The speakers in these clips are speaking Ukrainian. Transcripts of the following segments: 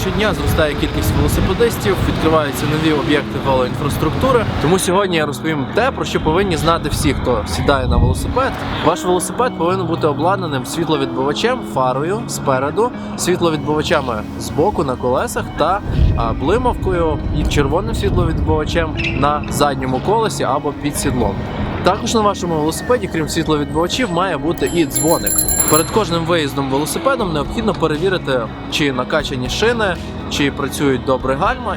щодня зростає кількість велосипедистів, відкриваються нові об'єкти велоінфраструктури. Тому сьогодні я розповім те, про що повинні знати всі, хто сідає на велосипед. Ваш велосипед повинен бути обладнаним світловідбивачем, фарою спереду, світловідбивачами збоку на колесах та блимавкою і червоним світловідбивачем на задньому колесі або під сідлом. Також на вашому велосипеді, крім світловідбивачів, має бути і дзвоник. Перед кожним виїздом велосипедом необхідно перевірити, чи накачані шини, чи працюють добре гальма.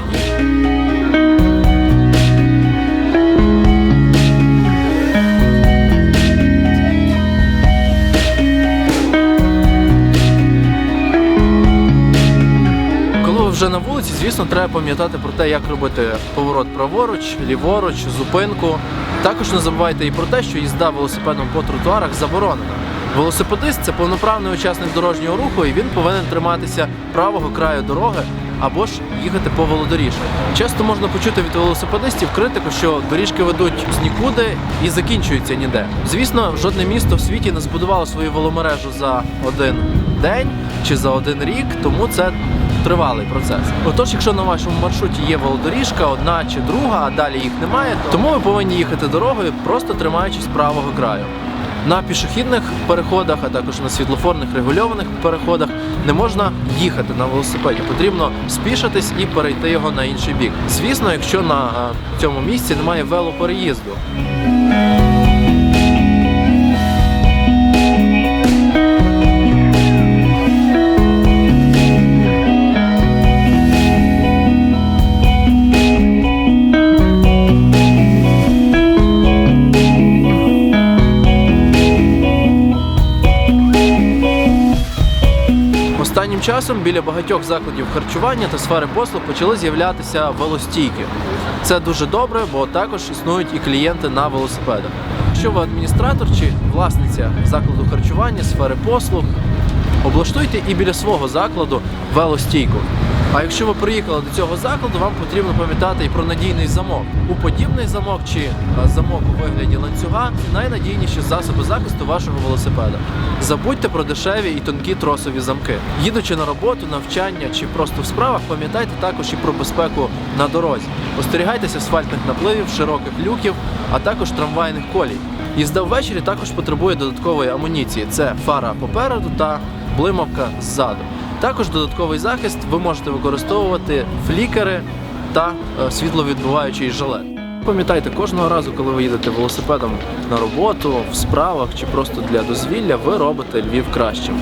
На вулиці, звісно, треба пам'ятати про те, як робити поворот праворуч, ліворуч, зупинку. Також не забувайте і про те, що їзда велосипедом по тротуарах заборонена. Велосипедист це повноправний учасник дорожнього руху, і він повинен триматися правого краю дороги або ж їхати по велодоріжці. Часто можна почути від велосипедистів критику, що доріжки ведуть з нікуди і закінчуються ніде. Звісно, жодне місто в світі не збудувало свою веломережу за один день чи за один рік, тому це тривалий процес. Отож, якщо на вашому маршруті є велодоріжка, одна чи друга, а далі їх немає, тому ви повинні їхати дорогою, просто тримаючись правого краю. На пішохідних переходах, а також на світлофорних регульованих переходах не можна їхати на велосипеді. Потрібно спішитись і перейти його на інший бік. Звісно, якщо на е, цьому місці немає велопереїзду. Останнім часом біля багатьох закладів харчування та сфери послуг почали з'являтися велостійки. Це дуже добре, бо також існують і клієнти на велосипедах. Якщо ви адміністратор чи власниця закладу харчування, сфери послуг, облаштуйте і біля свого закладу велостійку. А якщо ви приїхали до цього закладу, вам потрібно пам'ятати і про надійний замок. У подібний замок чи е, замок у вигляді ланцюга найнадійніші засоби захисту вашого велосипеда. Забудьте про дешеві і тонкі тросові замки. Їдучи на роботу, навчання чи просто в справах, пам'ятайте також і про безпеку на дорозі. Остерігайтеся асфальтних напливів, широких люків, а також трамвайних колій. Їзда ввечері також потребує додаткової амуніції: це фара попереду та блимавка ззаду. Також додатковий захист ви можете використовувати флікери та е, світловідбиваючий жилет. Пам'ятайте, кожного разу, коли ви їдете велосипедом на роботу, в справах чи просто для дозвілля, ви робите Львів кращим.